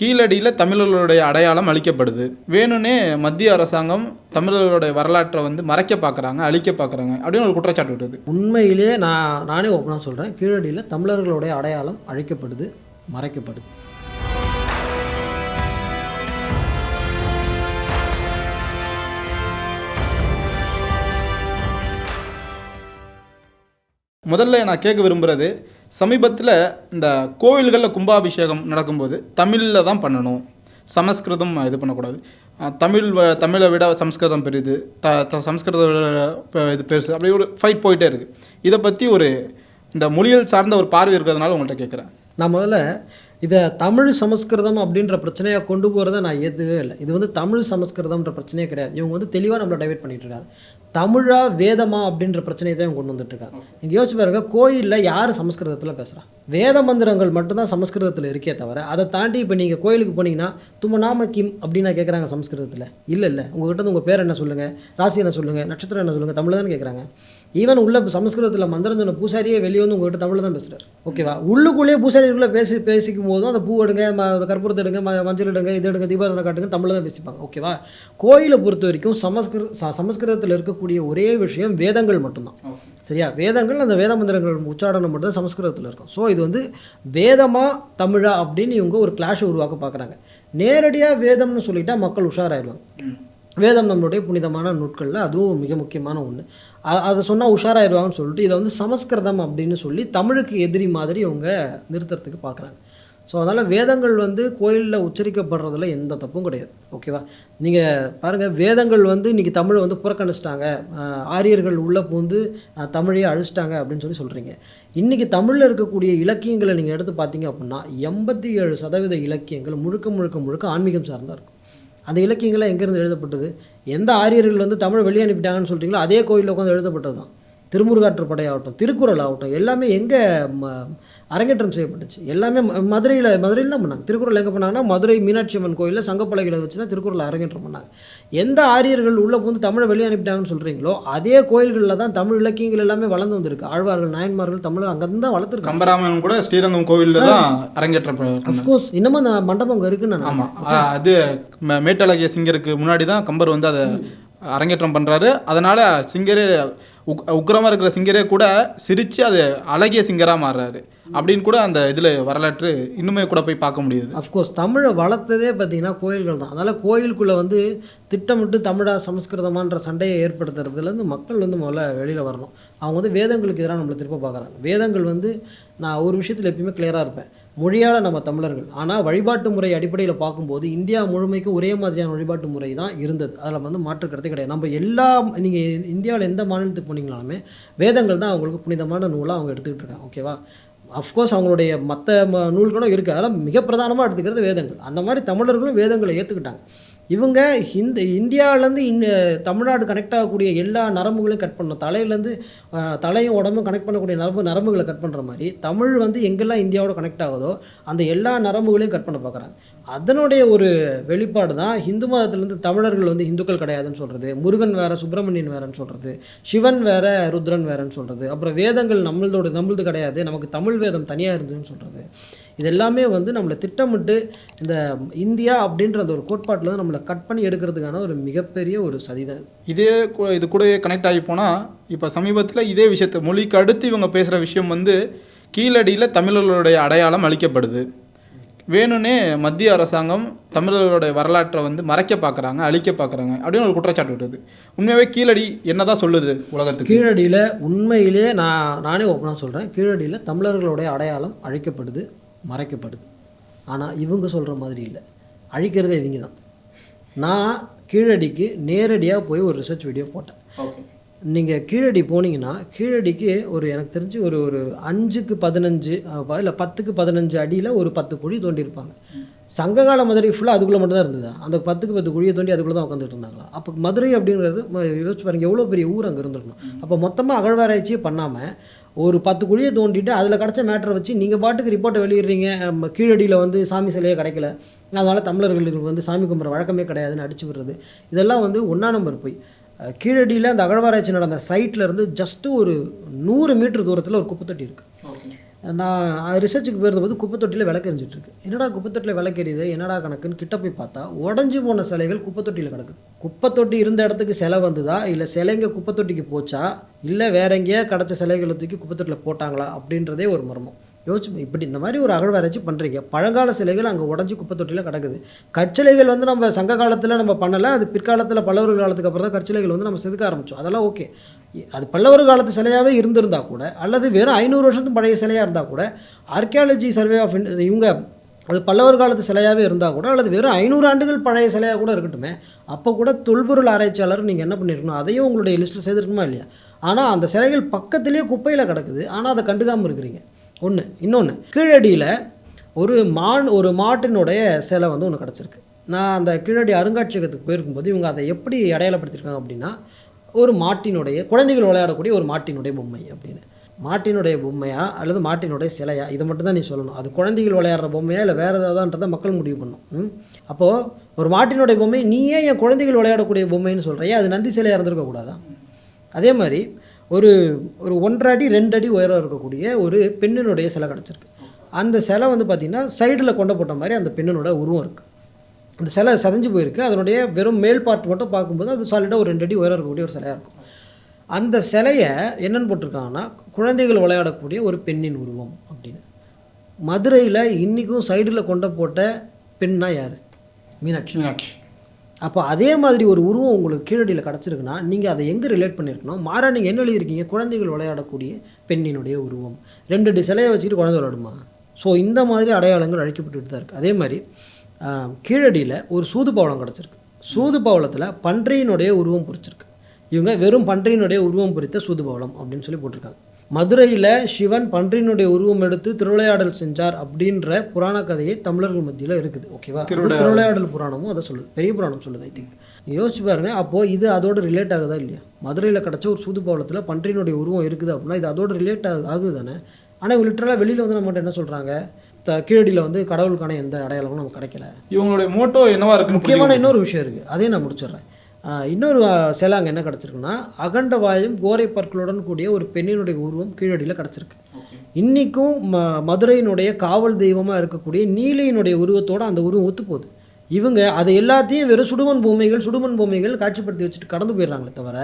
கீழடியில் தமிழர்களுடைய அடையாளம் அழிக்கப்படுது. வேணும்னே மத்திய அரசாங்கம் தமிழர்களுடைய வரலாற்றை வந்து மறைக்க பார்க்குறாங்க அழிக்க பார்க்குறாங்க அப்படின்னு ஒரு குற்றச்சாட்டு விடுது உண்மையிலே நான் நானே ஓப்பனாக சொல்கிறேன் கீழடியில் தமிழர்களுடைய அடையாளம் அழிக்கப்படுது மறைக்கப்படுது. முதல்ல நான் கேட்க விரும்புகிறது சமீபத்தில் இந்த கோவில்களில் கும்பாபிஷேகம் நடக்கும்போது தமிழில் தான் பண்ணணும். சமஸ்கிருதம் இது பண்ணக்கூடாது. தமிழ் வ- தமிழை விட சம்ஸ்கிருதம் பெரியது த த சம்ஸ்கிருதம் விட இது பெருசு. அப்படி ஒரு ஃபைட் போயிட்டே இருக்குது இதை பற்றி ஒரு இந்த மொழியல் சார்ந்த ஒரு பார்வை இருக்கிறதுனால உங்கள்கிட்ட கேட்குறேன் நான் முதல்ல இதை தமிழ் சமஸ்கிருதம் அப்படின்ற பிரச்சனையாக கொண்டு போகிறத நான் ஏற்றுவே இல்லை. இது வந்து தமிழ் சமஸ்கிருதம்ன்ற பிரச்சனையே கிடையாது. இவங்க வந்து தெளிவாக நம்மளை டைவெர்ட் பண்ணிட்டு இருக்காங்க. தமிழா வேதமா அப்படின்ற பிரச்சனையை தான் கொண்டு வந்துட்டு இருக்காங்க நீங்கள் யோசிச்சு பாருங்க கோயிலில் யார் சமஸ்கிருதத்தில் பேசுகிறா வேத மந்திரங்கள் மட்டும்தான் சமஸ்கிருதத்தில் இருக்கே தவிர அதை தாண்டி இப்போ நீங்கள் கோயிலுக்கு போனீங்கன்னா தும்ம நாம கிம் அப்படின்னா கேட்குறாங்க சமஸ்கிருதத்தில். இல்லை இல்லை. உங்ககிட்ட இருந்து உங்கள் பேர் என்ன சொல்லுங்கள் ராசி என்ன சொல்லுங்கள் நட்சத்திரம் என்ன சொல்லுங்கள் தமிழ் தான் கேட்குறாங்க ஈவன் உள்ள சமஸ்கிருதத்தில் மந்திரம் சொன்ன பூசாரியே வெளியே வந்து உங்ககிட்ட தமிழில் தான் பேசுகிறார் ஓகேவா உள்ளுக்குள்ளேயே பூசாரிக்குள்ளே பேசி பேசிக்கும் போதும் அந்த பூ எடுங்க கற்பூரத்தை எடுங்க மஞ்சள் எடுங்க இது எடுங்க தீபாவளி காட்டுங்க தமிழில் தான் பேசிப்பாங்க. ஓகேவா கோயிலை பொறுத்த வரைக்கும் சமஸ்கிரு சமஸ்கிருதத்தில் இருக்கக்கூடிய ஒரே விஷயம் வேதங்கள் மட்டும்தான். சரியா? வேதங்கள் அந்த வேத மந்திரங்கள் உச்சாடனம் மட்டும் தான் சமஸ்கிருதத்தில் இருக்கும். ஸோ இது வந்து வேதமா தமிழா அப்படின்னு இவங்க ஒரு கிளாஷை உருவாக்க பார்க்குறாங்க நேரடியாக வேதம்னு சொல்லிட்டா மக்கள் உஷாராயிருவாங்க வேதம் நம்மளுடைய புனிதமான நூட்களில் அதுவும் மிக முக்கியமான ஒன்று அதை சொன்னால் உஷாராயிருவாங்கன்னு சொல்லிட்டு இதை வந்து சமஸ்கிருதம் அப்படின்னு சொல்லி தமிழுக்கு எதிரி மாதிரி அவங்க நிறுத்துறதுக்கு பார்க்குறாங்க ஸோ அதனால் வேதங்கள் வந்து கோயிலில் உச்சரிக்கப்படுறதுல எந்த தப்பும் கிடையாது. ஓகேவா நீங்கள் பாருங்கள் வேதங்கள் வந்து இன்றைக்கி தமிழை வந்து புறக்கணிச்சிட்டாங்க. ஆரியர்கள் உள்ளே பூந்து தமிழையே அழிச்சிட்டாங்க அப்படின்னு சொல்லி சொல்கிறீங்க இன்றைக்கி தமிழில் இருக்கக்கூடிய இலக்கியங்களை நீங்கள் எடுத்து பார்த்தீங்க அப்படின்னா எண்பத்தி ஏழு சதவீத இலக்கியங்கள் முழுக்க முழுக்க முழுக்க ஆன்மீகம் சார்ந்தா இருக்கும். அந்த இலக்கியங்கள்லாம் எங்கேருந்து எழுதப்பட்டது? எந்த ஆரியர்கள் வந்து தமிழ் வெளியே அனுப்பிட்டாங்கன்னு சொல்கிறீங்களோ அதே கோயிலில் உட்காந்து எழுதப்பட்டது தான் திருமுருகாற்றுப்படை ஆகட்டும் திருக்குறள் ஆகட்டும் எல்லாமே எங்கே அரங்கேற்றம் செய்யப்பட்டுச்சு. எல்லாமே மதுரையில் மதுரையில் தான் பண்ணாங்க. திருக்குறள் எங்கே பண்ணாங்கன்னா மதுரை மீனாட்சி அம்மன் கோயிலில் சங்கப்பலகைகளை வச்சு தான் திருக்குறள் அரங்கேற்றம் பண்ணாங்க. எந்த ஆரியர்கள் உள்ளே வந்து தமிழை வெளியே அனுப்பிட்டாங்கன்னு சொல்கிறீங்களோ அதே கோயில்களில் தான் தமிழ் இலக்கியங்கள் எல்லாமே வளர்ந்து வந்திருக்கு. ஆழ்வார்கள் நாயன்மார்கள் தமிழை அங்கேருந்து தான் வளர்த்துருக்காங்க. கம்பராமாயணம் கூட ஸ்ரீரங்கம் கோவிலில் தான் அரங்கேற்றம். அஃப்கோர்ஸ் இன்னமும் அந்த மண்டபம் அங்கே இருக்குன்னு ஆமாம் அது மேட்டழகிய சிங்கருக்கு முன்னாடி தான் கம்பர் வந்து அதை அரங்கேற்றம் பண்ணுறாரு அதனால் சிங்கரே உக் உக்கிரமாக இருக்கிற சிங்கரே கூட சிரித்து அது அழகிய சிங்கராக மாறுறாரு. அப்படின்னு கூட அந்த இதில் வரலாற்று இன்னுமே கூட போய் பார்க்க முடியுது. அஃப்கோர்ஸ் தமிழை வளர்த்ததே பார்த்தீங்கன்னா கோயில்கள் தான். அதனால் கோயிலுக்குள்ளே வந்து திட்டமிட்டு தமிழா சமஸ்கிருதமான்ற சண்டையை ஏற்படுத்துறதுலேருந்து மக்கள் வந்து முதல்ல வெளியில் வரணும். அவங்க வந்து வேதங்களுக்கு எதிராக நம்மளை திருப்ப பார்க்குறாங்க. வேதங்கள் வந்து நான் ஒரு விஷயத்தில் எப்பயுமே கிளியராக இருப்பேன். மொழியால் நம்ம தமிழர்கள். ஆனால் வழிபாட்டு முறை அடிப்படையில் பார்க்கும்போது இந்தியா முழுமைக்கும் ஒரே மாதிரியான வழிபாட்டு முறை தான் இருந்தது. அதில் வந்து மாற்று கிடையாது. நம்ம எல்லா நீங்கள் இந்தியாவில் எந்த மாநிலத்துக்கு போனீங்களாலுமே வேதங்கள் தான் அவங்களுக்கு புனிதமான நூலாக அவங்க எடுத்துக்கிட்டு இருக்காங்க. ஓகேவா அஃப்கோர்ஸ் அவங்களுடைய மற்ற ம நூல்களும் இருக்குது அதெல்லாம் மிக பிரதானமாக எடுத்துக்கிறது வேதங்கள். அந்த மாதிரி தமிழர்களும் வேதங்களை ஏற்றுக்கிட்டாங்க இவங்க இந்த இந்தியாவிலேருந்து இந் தமிழ்நாடு கனெக்ட் ஆகக்கூடிய எல்லா நரம்புகளையும் கட் பண்ணணும். தலையிலேருந்து தலையும் உடம்பும் கனெக்ட் பண்ணக்கூடிய நரம்பு நரம்புகளை கட் பண்ணுற மாதிரி தமிழ் வந்து எங்கெல்லாம் இந்தியாவோட கனெக்ட் ஆகுதோ அந்த எல்லா நரம்புகளையும் கட் பண்ண பார்க்குறாங்க. அதனுடைய ஒரு வெளிப்பாடு தான் ஹிந்து மதத்திலேருந்து தமிழர்கள் வந்து இந்துக்கள் கிடையாதுன்னு சொல்கிறது முருகன் வேறு சுப்பிரமணியன் வேறன்னு சொல்கிறது சிவன் வேறு ருத்ரன் வேறன்னு சொல்கிறது அப்புறம் வேதங்கள் நம்மளோட நம்மளது கிடையாது நமக்கு தமிழ் வேதம் தனியாக இருந்ததுன்னு சொல்கிறது இது எல்லாமே வந்து நம்மளை திட்டமிட்டு இந்த இந்தியா அப்படின்ற அந்த ஒரு கோட்பாட்டில் தான் நம்மளை கட் பண்ணி எடுக்கிறதுக்கான ஒரு மிகப்பெரிய ஒரு சதிதான் இது. இதே இது கூட கனெக்ட் ஆகி போனால் இப்போ சமீபத்தில் இதே விஷயத்தை மொழிக்கு அடுத்து இவங்க பேசுகிற விஷயம் வந்து கீழடியில் தமிழர்களுடைய அடையாளம் அழிக்கப்படுது வேணும்னே மத்திய அரசாங்கம் தமிழர்களுடைய வரலாற்றை வந்து மறைக்க பார்க்குறாங்க அழிக்க பார்க்குறாங்க அப்படின்னு ஒரு குற்றச்சாட்டு விடுது உண்மையாகவே கீழடி என்னதான் சொல்லுது உலகத்துக்கு? கீழடியில் உண்மையிலே நான் நானே ஓப்பனாக சொல்கிறேன் கீழடியில் தமிழர்களுடைய அடையாளம் அழிக்கப்படுது. மறைக்கப்படுது. ஆனால் இவங்க சொல்கிற மாதிரி இல்லை. அழிக்கிறதே இவங்க தான். நான் கீழடிக்கு நேரடியாக போய் ஒரு ரிசர்ச் வீடியோ போட்டேன். நீங்கள் கீழடி போனீங்கன்னா கீழடிக்கு ஒரு எனக்கு தெரிஞ்சு ஒரு ஒரு அஞ்சுக்கு பதினஞ்சு இல்லை பத்துக்கு பதினஞ்சு அடியில் ஒரு பத்து குழி தோண்டியிருப்பாங்க. சங்ககால மதுரை ஃபுல்லாக அதுக்குள்ளே மட்டும் தான் இருந்தது. அந்த பத்துக்கு பத்து குழியை தோண்டி அதுக்குள்ளே தான் உட்காந்துட்டு இருந்தாங்களா? அப்போ மதுரை அப்படிங்கிறது யோசிச்சு பாருங்க எவ்வளோ பெரிய ஊர் அங்கே இருந்திருக்கணும். அப்போ மொத்தமாக அகழ்வாராய்ச்சியே பண்ணாமல் ஒரு பத்து குழியை தோண்டிட்டு அதில் கிடச்ச மேட்டரை வச்சு நீங்கள் பாட்டுக்கு ரிப்போர்ட்டை வெளியிடுறீங்க. கீழடியில் வந்து சாமி சிலையே கிடைக்கல. அதனால் தமிழர்களுக்கு வந்து சாமி கும்பிட்ற வழக்கமே கிடையாதுன்னு அடிச்சு விடுறது. இதெல்லாம் வந்து ஒன்றா நம்பர் போய். கீழடியில் அந்த அகழ்வாராய்ச்சி நடந்த சைட்டில் இருந்து ஜஸ்ட்டு ஒரு நூறு மீட்டர் தூரத்தில் ஒரு குப்பைத்தொட்டி இருக்குது நான் ரிசர்ச்சுக்கு போயிருந்தபோது குப்பை தொட்டியில் விளக்கு என்னடா குப்பை தொட்டியில் விளக்கு எரியுது? என்னடா கணக்குன்னு கிட்ட போய் பார்த்தா உடஞ்சி போன சிலைகள் குப்பை தொட்டியில் கிடக்குது குப்பை தொட்டி இருந்த இடத்துக்கு சிலை வந்ததா? இல்லை சிலைங்க குப்பை தொட்டிக்கு போச்சா? இல்லை வேற எங்கேயா கிடச்ச சிலைகளை தூக்கி குப்பை தொட்டியில் போட்டாங்களா? அப்படின்றதே ஒரு மர்மம். யோசிச்சு இப்படி இந்த மாதிரி ஒரு அகழ்வாராய்ச்சி பண்ணுறீங்க பழங்கால சிலைகள் அங்கே உடஞ்சி குப்பை தொட்டியில் கிடக்குது. கற்சிலைகள் வந்து நம்ம சங்க காலத்தில் நம்ம பண்ணலை அது பிற்காலத்தில் பல்லவர் காலத்துக்கு அப்புறம் தான் கற்சிலைகள் வந்து நம்ம செதுக்க ஆரம்பித்தோம் அதெல்லாம் ஓகே. அது பல்லவர் காலத்து சிலையாகவே இருந்திருந்தா கூட அல்லது வெறும் ஐநூறு வருஷத்துக்கு பழைய சிலையாக இருந்தால் கூட ஆர்கியாலஜி சர்வே ஆஃப் இவங்க அது பல்லவர் காலத்து சிலையாகவே இருந்தால் கூட அல்லது வெறும் ஐநூறு ஆண்டுகள் பழைய சிலையாக கூட இருக்கட்டுமே அப்போ கூட தொல்பொருள் ஆராய்ச்சியாளர் நீங்கள் என்ன பண்ணியிருக்கணும் அதையும் உங்களுடைய லிஸ்ட்டில் சேர்த்துருக்கணுமா இல்லையா? ஆனால் அந்த சிலைகள் பக்கத்துலேயே குப்பையில் கிடக்குது ஆனால் அதை கண்டுக்காமல் இருக்கிறீங்க. ஒன்று இன்னொன்று கீழடியில் ஒரு மான் ஒரு மாட்டினுடைய சிலை வந்து ஒன்று கிடச்சிருக்கு. நான் அந்த கீழடி அருங்காட்சியகத்துக்கு போயிருக்கும்போது இவங்க அதை எப்படி அடையாளப்படுத்தியிருக்காங்க அப்படின்னா ஒரு மாட்டினுடைய குழந்தைகள் விளையாடக்கூடிய ஒரு மாட்டினுடைய பொம்மை அப்படின்னு. மாட்டினுடைய பொம்மையா அல்லது மாட்டினுடைய சிலையா? இதை மட்டும் தான் நீ சொல்லணும். அது குழந்தைகள் விளையாடுற பொம்மையா இல்லை வேறு ஏதாவதுன்றதை மக்கள் முடிவு பண்ணும். அப்போது ஒரு மாட்டினுடைய பொம்மை நீயே என் குழந்தைகள் விளையாடக்கூடிய பொம்மைன்னு சொல்கிறியே அது நந்தி சிலையாக இருந்திருக்கக்கூடாதா? அதே மாதிரி ஒரு ஒரு ஒன்றரை அடி ரெண்டு அடி உயரம் இருக்கக்கூடிய ஒரு பெண்ணினுடைய சிலை கிடச்சிருக்கு. அந்த சிலை வந்து பார்த்திங்கன்னா சைடில் கொண்டு போட்ட மாதிரி அந்த பெண்ணினோட உருவம் இருக்குது அந்த சிலை சதஞ்சு போயிருக்கு. அதனுடைய வெறும் மேல் பார்ட் மட்டும் பார்க்கும்போது அது சாலிடாக ஒரு ரெண்டு அடி உயரம் இருக்கக்கூடிய ஒரு சிலையாக இருக்கும். அந்த சிலையை என்னென்னு போட்டிருக்காங்கன்னா குழந்தைகள் விளையாடக்கூடிய ஒரு பெண்ணின் உருவம் அப்படின்னு. மதுரையில் இன்றைக்கும் சைடில் கொண்ட போட்ட பெண்ணா யார்? மீனாட்சி. மீனாட்சி. அப்போ அதே மாதிரி ஒரு உருவம் உங்களுக்கு கீழடியில் கிடச்சிருக்குன்னா நீங்கள் அதை எங்கே ரிலேட் பண்ணியிருக்கணும் மாறா நீங்கள் என்ன எழுதியிருக்கீங்க? குழந்தைகள் விளையாடக்கூடிய பெண்ணினுடைய உருவம். ரெண்டு டி சிலையை வச்சுக்கிட்டு குழந்தை விளையாடுமா? ஸோ இந்த மாதிரி அடையாளங்கள் அழைக்கப்பட்டுட்டு தான் இருக்குது அதே மாதிரி கீழடியில் ஒரு சூது பவளம் கிடச்சிருக்கு. சூது பவளத்தில் பன்றியினுடைய உருவம் பொறிச்சிருக்கு. இவங்க வெறும் பன்றியினுடைய உருவம் பொறித்த சூது பவளம் அப்படின்னு சொல்லி போட்டிருக்காங்க. மதுரையில் சிவன் பன்றியினுடைய உருவம் எடுத்து திருவிளையாடல் செஞ்சார் அப்படின்ற புராண கதையை தமிழர்கள் மத்தியில் இருக்குது ஓகேவா அது திருவிளையாடல். புராணமும் அதை சொல்லுது. பெரிய புராணம் சொல்லுது ஐ திங்க் யோசிச்சு பாருங்க அப்போது இது அதோட ரிலேட் ஆகுதா இல்லையா? மதுரையில் கிடச்ச ஒரு சூது பவளத்தில் பன்றியினுடைய உருவம் இருக்குது அப்படின்னா இது அதோட ரிலேட் ஆகு ஆகுது தானே ஆனால் லிட்டரலாக வெளியில் வந்து நம்மகிட்ட என்ன சொல்கிறாங்க த கீழடியில் வந்து கடவுளுக்கான எந்த அடையாளமும் நமக்கு கிடைக்கல. இவங்களுடைய மோட்டோ என்னவா இருக்குன்னு முக்கியமான இன்னொரு விஷயம் இருக்குது அதையும் நான் முடிச்சிடுறேன். இன்னொரு சிலை அங்கே என்ன கிடச்சிருக்குன்னா அகண்ட வாயும் கோரை பற்களுடன் கூடிய ஒரு பெண்ணினுடைய உருவம் கீழடியில் கிடச்சிருக்கு. இன்றைக்கும் ம மதுரையினுடைய காவல் தெய்வமாக இருக்கக்கூடிய நீலியினுடைய உருவத்தோட அந்த உருவம் ஒத்து போகுது இவங்க அதை எல்லாத்தையும் வெறும் சுடுமண் பொம்மைகள் சுடுமண் பொம்மைகள் காட்சிப்படுத்தி வச்சுட்டு கடந்து போயிடுறாங்களே தவிர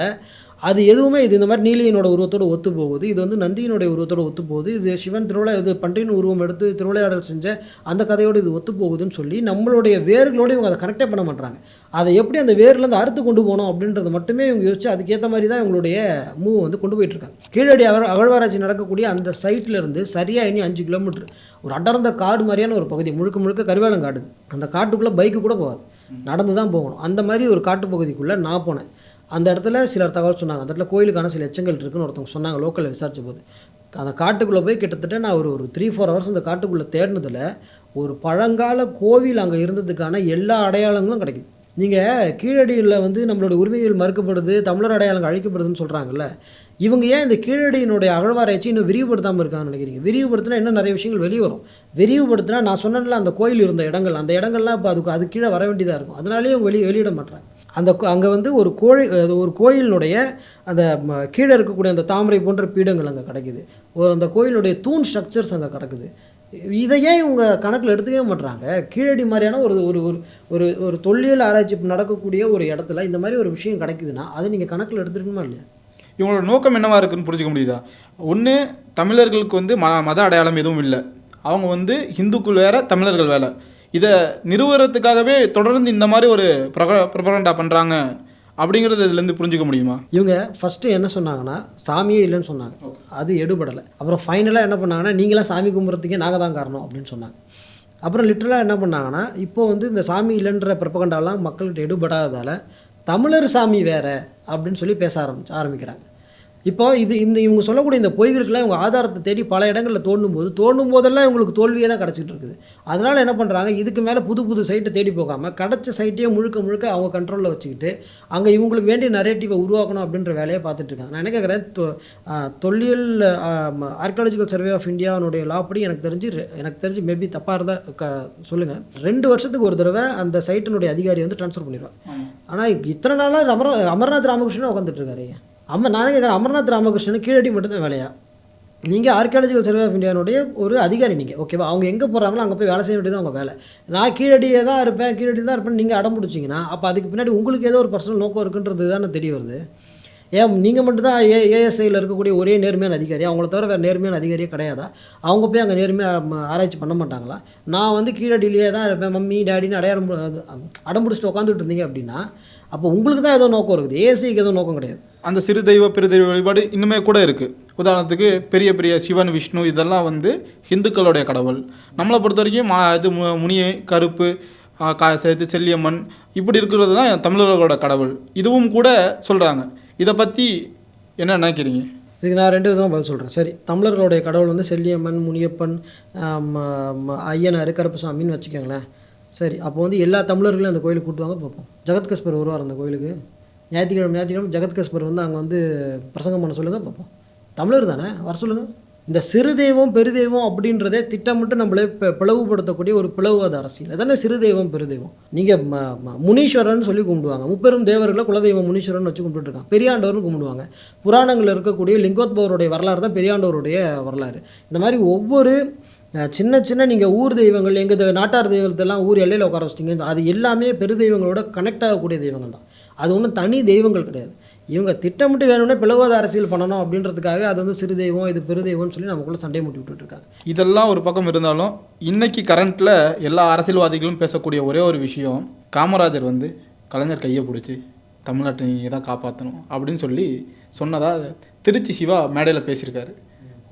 அது எதுவுமே இது இந்த மாதிரி நீலியினோட உருவத்தோடு ஒத்து போகுது. இது வந்து நந்தியினுடைய உருவத்தோட ஒத்து போகுது. இது சிவன் திருவிழா இது பன்றியின் உருவம் எடுத்து திருவிளையாடல் செஞ்ச அந்த கதையோடு இது ஒத்து போகுதுன்னு சொல்லி நம்மளுடைய வேர்களோடு இவங்க அதை கனெக்டே பண்ண மாட்டாங்க அதை எப்படி அந்த வேர்லேருந்து அறுத்து கொண்டு போகணும் அப்படின்றத மட்டுமே இவங்க யோசிச்சு அதுக்கேற்ற மாதிரி தான் இவங்களுடைய மூவ் வந்து கொண்டு போயிட்டுருக்காங்க கீழடி அகழ் அகழ்வாராய்ச்சி நடக்கக்கூடிய அந்த சைட்லேருந்து சரியாக இனி அஞ்சு கிலோமீட்டர் ஒரு அடர்ந்த காடு மாதிரியான ஒரு பகுதி முழுக்க முழுக்க கருவேலம் காடுது அந்த காட்டுக்குள்ளே பைக்கு கூட போகாது. நடந்து தான் போகணும். அந்த மாதிரி ஒரு காட்டு பகுதிக்குள்ளே நான் போனேன். அந்த இடத்துல சிலர் தகவல் சொன்னாங்க. அந்த இடத்துல கோயிலுக்கான சில எச்சங்கள் இருக்குன்னு ஒருத்தவங்க சொன்னாங்க லோக்கலில் விசாரிச்ச போது அந்த காட்டுக்குள்ளே போய் கிட்டத்தட்ட நான் ஒரு ஒரு த்ரீ ஃபோர் ஹவர்ஸ் அந்த காட்டுக்குள்ளே தேடினதில் ஒரு பழங்கால கோவில் அங்கே இருந்ததுக்கான எல்லா அடையாளங்களும் கிடைக்குது. நீங்கள் கீழடியில் வந்து நம்மளோட உரிமைகள் மறுக்கப்படுது தமிழர் அடையாளங்கள் அழிக்கப்படுதுன்னு சொல்கிறாங்கல்ல இவங்க ஏன் இந்த கீழடியினுடைய அகழ்வாராய்ச்சி இன்னும் விரிவுபடுத்தாமல் இருக்காங்கன்னு நினைக்கிறீங்க? விரிவுபடுத்தினா இன்னும் நிறைய விஷயங்கள் வெளியே வரும். விரிவுபடுத்தினா நான் சொன்னேன்ல அந்த கோயில் இருந்த இடங்கள் அந்த இடங்கள்லாம் இப்போ அதுக்கு அது கீழே வர வேண்டியதாக இருக்கும். அதனாலேயே அவங்க வெளியே வெளியிட மாட்டாங்க அந்த அங்கே வந்து ஒரு கோழி அது ஒரு கோயிலினுடைய அந்த ம- கீழே இருக்கக்கூடிய அந்த தாமரை போன்ற பீடங்கள் அங்கே கிடைக்குது. ஒரு அந்த கோயிலுடைய தூண் ஸ்ட்ரக்சர்ஸ் அங்கே கிடக்குது. இதை ஏன் இவங்க கணக்கில் எடுத்துக்கவே மாட்டுறாங்க கீழடி மாதிரியான ஒரு ஒரு ஒரு ஒரு ஒரு தொல்லியல் ஆராய்ச்சி நடக்கக்கூடிய ஒரு இடத்துல இந்த மாதிரி ஒரு விஷயம் கிடைக்குதுன்னா அதை நீங்கள் கணக்கில் எடுத்துருக்கணுமா இல்லையா? இவங்களோட நோக்கம் என்னவா இருக்குன்னு புரிஞ்சுக்க முடியுதா? ஒன்று தமிழர்களுக்கு வந்து ம மத அடையாளம் எதுவும் இல்லை. அவங்க வந்து இந்துக்கள் வேற தமிழர்கள் வேற. இதை நிறுவுறதுக்காகவே தொடர்ந்து இந்த மாதிரி ஒரு பிரக பிரபரண்டா பண்ணுறாங்க அப்படிங்கிறது இதுலேருந்து புரிஞ்சுக்க முடியுமா? இவங்க ஃபஸ்ட்டு என்ன சொன்னாங்கன்னா சாமியே இல்லைன்னு சொன்னாங்க. அது எடுபடலை. அப்புறம் ஃபைனலாக என்ன பண்ணாங்கன்னா நீங்களாம் சாமி கும்பிட்றதுக்கே நாங்கள் தான் காரணம் அப்படின்னு சொன்னாங்க. அப்புறம் லிட்டரலாக என்ன பண்ணாங்கன்னா இப்போ வந்து இந்த சாமி இல்லைன்ற பிரபகண்டாலாம் மக்கள்கிட்ட எடுபடாததால் தமிழர் சாமி வேற அப்படின்னு சொல்லி பேச ஆரம்பிச்சு ஆரம்பிக்கிறாங்க. இப்போ இது இந்த இவங்க சொல்லக்கூடிய இந்த பொய்களுக்கெல்லாம் இவங்க ஆதாரத்தை தேடி பல இடங்களில் தோண்டும் போது தோண்டும் போதெல்லாம் இவங்களுக்கு தோல்வியே தான் கிடச்சிட்டு இருக்குது. அதனால் என்ன பண்ணுறாங்க இதுக்கு மேலே புது புது சைட்டை தேடி போகாமல் கிடச்ச சைட்டையே முழுக்க முழுக்க அவங்க கண்ட்ரோலில் வச்சுக்கிட்டு அங்கே இவங்களுக்கு வேண்டிய நரேட்டிவை உருவாக்கணும் அப்படின்ற வேலையை பார்த்துட்டு இருக்காங்க. நான் என்ன கேட்குறேன் தொல்லியல் ஆர்கியாலஜிக்கல் சர்வே ஆஃப் இந்தியாவுடைய லா படி எனக்கு தெரிஞ்சு எனக்கு தெரிஞ்சு மேபி தப்பாக இருந்தால் க சொல்லுங்கள் ரெண்டு வருஷத்துக்கு ஒரு தடவை அந்த சைட்டினுடைய அதிகாரி வந்து ட்ரான்ஸ்ஃபர் பண்ணிடுவாங்க ஆனால் இத்தனை நாளாக அமர அமர்நாத் ராமகிருஷ்ணன் உட்காந்துட்டு இருக்காரு. அம்ம நானே கேட்குறேன் அமர்நாத் ராமகிருஷ்ணன் கீழடி மட்டும்தான் வேலையா? நீங்கள் ஆர்கியாலஜிக்கல் சர்வே ஆஃப் இந்தியானுடைய ஒரு அதிகாரி நீங்கள் ஓகேவா அவங்க எங்கே போகிறாங்களோ அங்கே போய் வேலை செய்ய வேண்டியது அவங்க வேலை. நான் கீழடியே தான் இருப்பேன் கீழடி தான் இருப்பேன் நீங்கள் அடம் பிடிச்சிங்கன்னா அப்போ அதுக்கு பின்னாடி உங்களுக்கு ஏதோ ஒரு பர்சனல் நோக்கம் இருக்குன்றது தானே தெரிய வருது. ஏன் நீங்கள் மட்டும்தான் ஏ ஏஎஸ்ஐயில் இருக்கக்கூடிய ஒரே நேர்மையான அதிகாரி அவங்கள தவிர வேறு நேர்மையான அதிகாரியே கிடையாதா? அவங்க போய் அங்கே நேர்மையாக ஆராய்ச்சி பண்ண மாட்டாங்களா? நான் வந்து கீழடியிலேயே தான் இருப்பேன் மம்மி டேடின்னு அடையாளம் அடம் பிடிச்சிட்டு உட்காந்துட்டு இருந்தீங்க அப்படின்னா அப்போ உங்களுக்கு தான் ஏதோ நோக்கம் இருக்குது. ஏஎஸ்ஐக்கு ஏதோ நோக்கம் கிடையாது. அந்த சிறு தெய்வ பெரு தெய்வ வழிபாடு இன்னுமே கூட இருக்குது உதாரணத்துக்கு பெரிய பெரிய சிவன் விஷ்ணு இதெல்லாம் வந்து ஹிந்துக்களுடைய கடவுள். நம்மளை பொறுத்த வரைக்கும் மா இது மு- முனியை கருப்பு கா சேர்த்து செல்லியம்மன் இப்படி இருக்கிறது தான் தமிழர்களோட கடவுள். இதுவும் கூட சொல்கிறாங்க இதை பற்றி என்ன நினைக்கிறீங்க? இதுக்கு நான் ரெண்டு விதமாக பதில் சொல்கிறேன் சரி தமிழர்களுடைய கடவுள் வந்து செல்லியம்மன் முனியப்பன் ஐயனார் கருப்பசாமின்னு வச்சுக்கோங்களேன். சரி அப்போ வந்து எல்லா தமிழர்களையும் அந்த கோயிலுக்கு கூட்டுவாங்க பார்ப்போம். ஜெகத்கஸ்பர் வருவார் அந்த கோயிலுக்கு. ஞாயிற்றுக்கிழமை ஞாயிற்றுக்கிழமை ஜெகத்கஸ்பர் வந்து அங்கே வந்து பிரசங்கம் பண்ண சொல்லுங்கள் பார்ப்போம். தமிழர் தானே? வர சொல்லுங்கள் இந்த சிறு தெய்வம் பெருதெய்வம் அப்படின்றதே திட்டமிட்டு நம்மளே இப்போ பிளவுபடுத்தக்கூடிய ஒரு பிளவுவாத அரசியல். அதானே சிறு தெய்வம் பெருதெய்வம் நீங்கள் முனீஸ்வரன் சொல்லி கும்பிடுவாங்க. முப்பெரும் தேவர்களை குலதெய்வம் முனீஸ்வரன் வச்சு கும்பிட்டுருக்காங்க பெரியாண்டவர்னு கும்பிடுவாங்க. புராணங்களில் இருக்கக்கூடிய லிங்கோத்பவருடைய வரலாறு தான் பெரியாண்டவருடைய வரலாறு. இந்த மாதிரி ஒவ்வொரு சின்ன சின்ன நீங்கள் ஊர் தெய்வங்கள் எங்கள் நாட்டார் தெய்வத்தெல்லாம் ஊர் எல்லையில் உட்கார வச்சிட்டிங்க அது எல்லாமே பெரு தெய்வங்களோட கனெக்ட் ஆகக்கூடிய தெய்வங்கள் தான். அது ஒன்றும் தனி தெய்வங்கள் கிடையாது. இவங்க திட்டமிட்டு வேணும்னே பிளவாத அரசியல் பண்ணணும் அப்படின்றதுக்காக அது வந்து சிறு தெய்வம் இது பெரு தெய்வம்னு சொல்லி நமக்குள்ளே சண்டையை மூட்டி விட்டுட்டு இருக்காங்க. இதெல்லாம் ஒரு பக்கம் இருந்தாலும் இன்னைக்கு கரண்ட்டில் எல்லா அரசியல்வாதிகளும் பேசக்கூடிய ஒரே ஒரு விஷயம் காமராஜர் வந்து கலைஞர் கையை பிடிச்சி தமிழ்நாட்டை நீங்கள் தான் காப்பாற்றணும் அப்படின்னு சொல்லி சொன்னதாக திருச்சி சிவா மேடையில் பேசியிருக்காரு.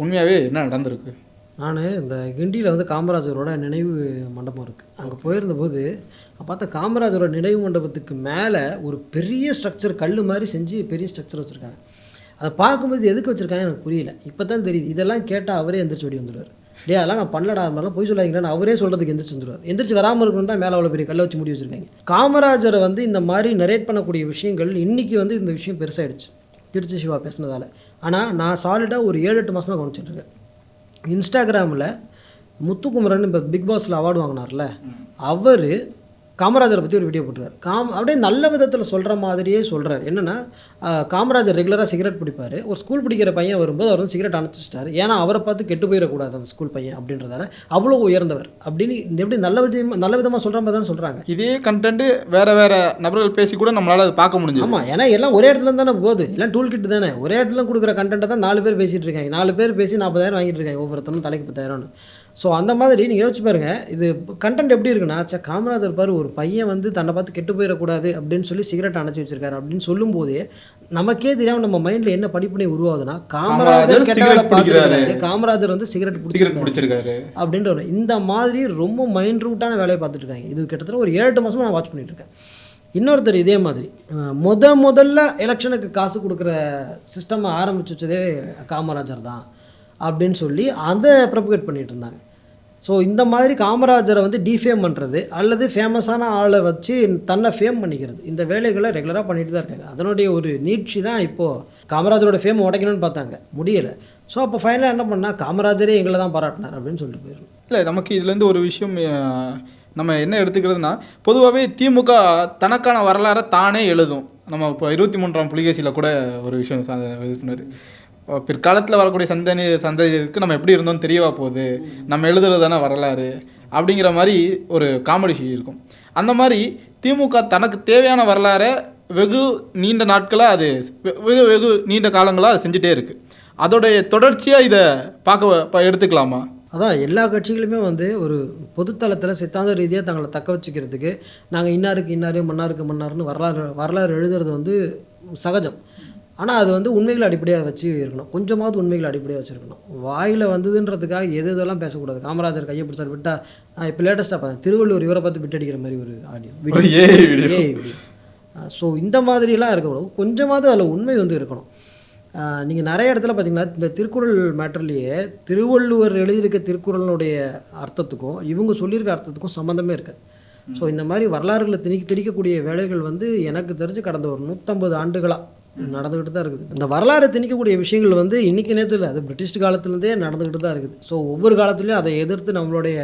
உண்மையாகவே என்ன நடந்திருக்கு? நான் இந்த கிண்டியில் வந்து காமராஜரோட நினைவு மண்டபம் இருக்குது அங்கே போயிருந்தபோது பார்த்தா காமராஜரோட நினைவு மண்டபத்துக்கு மேலே ஒரு பெரிய ஸ்ட்ரக்சர் கல் மாதிரி செஞ்சு பெரிய ஸ்ட்ரக்சர் வச்சுருக்காங்க. அதை பார்க்கும்போது எதுக்கு வச்சுருக்காங்க எனக்கு புரியல. இப்போ தான் தெரியுது. இதெல்லாம் கேட்டால் அவரே எந்திரிச்சு ஓடி வந்துடுவார் டே அதெல்லாம் நான் பண்ணலடா அது போய் சொல்லாதீங்கன்னு அவரே சொல்கிறதுக்கு எந்திரிச்சு வந்துடுவார் எந்திரிச்சு வராமல் இருக்கணும் தான் மேலே அவ்வளோ பெரிய கல்லை வச்சு முடி வச்சுருக்காங்க. காமராஜரை வந்து இந்த மாதிரி நரேட் பண்ணக்கூடிய விஷயங்கள் இன்றைக்கி வந்து இந்த விஷயம் பெருசாகிடுச்சு திருச்சி சிவா பேசுனதால். ஆனால் நான் சாலிடாக ஒரு ஏழு எட்டு மாதமாக கவனிச்சிட்டுருக்கேன் இன்ஸ்டாகிராமில் முத்துக்குமரன் இப்போ பிக் பாஸில் அவார்டு வாங்கினார்ல அவர் காமராஜரை பற்றி ஒரு வீடியோ போட்டுருக்கார். காம் அப்படியே நல்ல விதத்தில் சொல்கிற மாதிரியே சொல்கிறார் என்னென்னா காமராஜர் ரெகுலராக சிகரெட் பிடிப்பார். ஒரு ஸ்கூல் படிக்கிற பையன் வரும்போது அவர் வந்து சிகரெட் அணைச்சிட்டார் ஏன்னா அவரை பார்த்து கெட்டு போயிடக்கூடாது அந்த ஸ்கூல் பையன் அப்படின்றதால அவ்வளோ உயர்ந்தவர். அப்படின்னு எப்படி நல்ல விதமாக நல்ல விதமாக சொல்கிற மாதிரி தான் சொல்கிறாங்க இதே கண்டென்ட் வேற வேற நபர்கள் பேசி கூட நம்மளால அதை பார்க்க முடிஞ்சது. ஆமாம் ஏன்னா எல்லாம் ஒரே இடத்துல தானே போகுது. எல்லாம் டூல் கிட் தானே. ஒரே இடத்துல கொடுக்குற கண்டென்ட்டை தான் நாலு பேர் பேசிகிட்டு இருக்காங்க. நாலு பேர் பேசி நாற்பதாயிரம் வாங்கிட்டு இருக்காங்க. ஒவ்வொருத்தரும் தலைக்கு பத்தாயிரம்னு. ஸோ அந்த மாதிரி நீங்கள் யோசிச்சு பாருங்க. இது கண்டென்ட் எப்படி இருக்குன்னா சே காமராஜர் பாரு ஒரு பையன் வந்து தன்னை பார்த்து கெட்டு போயிடக்கூடாது அப்படின்னு சொல்லி சிகரெட் அணைச்சி வச்சிருக்காரு அப்படின்னு சொல்லும்போதே நமக்கே தெரியாம நம்ம மைண்டில் என்ன படிப்பினை உருவாகுதுன்னா காமராஜர் காமராஜர் கெட்ட cigarette வேலை பார்த்துருக்காரு. காமராஜர் வந்து சிகரெட் பிடிச்சிருக்காரு. அப்படின்ற ஒரு இந்த மாதிரி ரொம்ப மைண்ட் ரூட்டான வேலையை பார்த்துட்டு இருக்காங்க. இது கிட்டத்தட்ட ஒரு ஏழு எட்டு மாசமா நான் வாட்ச் பண்ணிட்டு இருக்கேன். இன்னொருத்தர் இதே மாதிரி. முத முதல்ல எலெக்ஷனுக்கு காசு கொடுக்குற சிஸ்டம் ஆரம்பிச்சு வச்சதே காமராஜர் தான். அப்படின்னு சொல்லி அதை ப்ரொபகேட் பண்ணிகிட்டு இருந்தாங்க. ஸோ இந்த மாதிரி காமராஜரை வந்து டிஃபேம் பண்ணுறது அல்லது ஃபேமஸான ஆளை வச்சு தன்னை ஃபேம் பண்ணிக்கிறது. இந்த வேலைகளை ரெகுலராக பண்ணிட்டு தான் இருக்காங்க. அதனுடைய ஒரு நீட்சி தான் இப்போது காமராஜரோட ஃபேம் உடைக்கணும்னு பார்த்தாங்க. முடியலை. ஸோ அப்போ ஃபைனலாக என்ன பண்ணால் காமராஜரே எங்களை தான் பாராட்டினார் அப்படின்னு சொல்லிட்டு போயிடணும் இல்லை நமக்கு இதுலேருந்து ஒரு விஷயம் நம்ம என்ன எடுத்துக்கிறதுனா பொதுவாகவே திமுக தனக்கான வரலாறை தானே எழுதும். நம்ம இப்போ இருபத்தி மூன்றாம் புலிகேசியில் கூட ஒரு விஷயம் இது பண்ணார். பிற்காலத்தில் வரக்கூடிய சந்தனி சந்ததிக்கு நம்ம எப்படி இருந்தோம்னு தெரியவா போகுது? நம்ம எழுதுறது தானே வரலாறு? அப்படிங்கிற மாதிரி ஒரு காமெடி இருக்கும். அந்த மாதிரி திமுக தனக்கு தேவையான வரலாறை வெகு நீண்ட நாட்களாக அது வெ- வெகு வெகு நீண்ட காலங்களாக அது செஞ்சுட்டே இருக்குது அதோடைய தொடர்ச்சியாக இதை பார்க்க ப- எடுத்துக்கலாமா? அதான் எல்லா கட்சிகளுமே வந்து ஒரு பொதுத்தளத்தில் சித்தாந்த ரீதியாக தங்களை தக்க வச்சுக்கிறதுக்கு நாங்கள் இன்னாருக்கு இன்னாரு மன்னாருக்கு மன்னார்னு வரலாறு வரலாறு எழுதுறது வந்து சகஜம். ஆனால் அது வந்து உண்மைகளை அடிப்படையாக வச்சு இருக்கணும். கொஞ்சமாவது உண்மைகளை அடிப்படையாக வச்சுருக்கணும். வாயில் வந்ததுன்றதுக்காக எது இதெல்லாம் பேசக்கூடாது. காமராஜர் கையை பிடிச்சார் விட்டா நான் இப்போ லேட்டஸ்ட்டாக பார்த்தேன். திருவள்ளூர் இவரை பார்த்து விட்டு அடிக்கிற மாதிரி ஒரு ஆடியோ வீடியோ ஸோ இந்த மாதிரிலாம் இருக்கக்கூடாது. கொஞ்சமாவது அதில் உண்மை வந்து இருக்கணும். நீங்கள் நிறைய இடத்துல பார்த்தீங்கன்னா இந்த திருக்குறள் மேட்டர்லேயே திருவள்ளுவர் எழுதியிருக்க திருக்குறளுடைய அர்த்தத்துக்கும் இவங்க சொல்லியிருக்க அர்த்தத்துக்கும் சம்மந்தமே இருக்காது. ஸோ இந்த மாதிரி வரலாறுகளை திணிக்க திணிக்கக்கூடிய வேலைகள் வந்து எனக்கு தெரிஞ்சு கடந்த ஒரு நூற்றம்பது ஆண்டுகளாக நடந்துக்கிட்டு தான் இருக்குது. இந்த வரலாறு திணிக்கக்கூடிய விஷயங்கள் வந்து இன்றைக்கி நேரத்தில் அது பிரிட்டிஷ் காலத்துலேருந்தே நடந்துக்கிட்டு தான் இருக்குது. ஸோ ஒவ்வொரு காலத்துலேயும் அதை எதிர்த்து நம்மளுடைய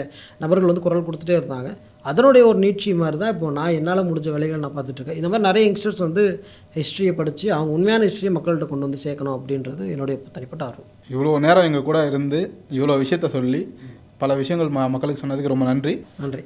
நபர்கள் வந்து குரல் கொடுத்துட்டே இருந்தாங்க. அதனுடைய ஒரு நீட்சி மாதிரி தான் இப்போ நான் என்னால் முடிஞ்ச வேலைகள் நான் பார்த்துட்டு இருக்கேன். இந்த மாதிரி நிறைய யங்ஸ்டர்ஸ் வந்து ஹிஸ்ட்ரியை படித்து அவங்க உண்மையான ஹிஸ்ட்ரியை மக்கள்கிட்ட கொண்டு வந்து சேர்க்கணும் அப்படின்றது என்னுடைய தனிப்பட்ட ஆர்வம். இவ்வளோ நேரம் எங்கள் கூட இருந்து இவ்வளோ விஷயத்த சொல்லி பல விஷயங்கள் ம மக்களுக்கு சொன்னதுக்கு ரொம்ப நன்றி. நன்றி.